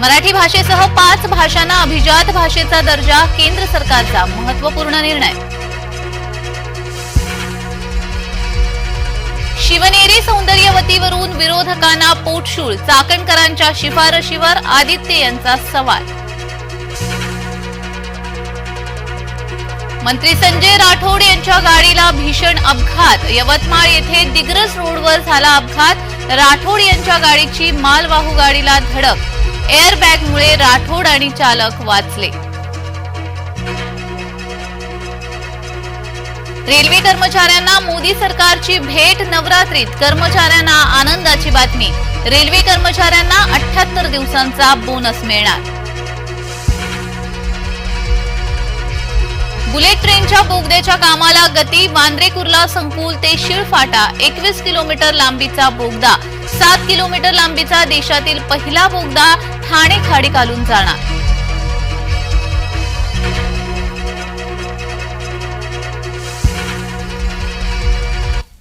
मराठी भाषेसह पाच भाषांना अभिजात भाषेचा दर्जा केंद्र सरकारचा महत्त्वपूर्ण निर्णय. शिवनेरी सौंदर्यवतीवरून विरोधकांना पोटशूळ चाकणकरांच्या शिफारशीवर आदित्य यांचा सवाल. मंत्री संजय राठोड यांच्या गाडीला भीषण अपघात. यवतमाळ येथे दिग्रस रोडवर झाला अपघात. राठोड यांच्या गाडीची मालवाहू गाडीला धडक. एअरबॅगमुळे राठोड आणि चालक वाचले. रेल्वे कर्मचाऱ्यांना मोदी सरकारची भेट नवरात्रीत. कर्मचाऱ्यांना आनंदाची बातमी. रेल्वे कर्मचाऱ्यांना अठ्याहत्तर दिवसांचा बोनस मिळणार. बुलेट ट्रेनच्या बोगद्याच्या कामाला गती वांद्रे कुर्ला संकुल ते शिळफाटा एकवीस किलोमीटर लांबीचा बोगदा. सात किलोमीटर लांबीचा देशातील पहिला बोगदा ठाणे खाडी घालून जाणार.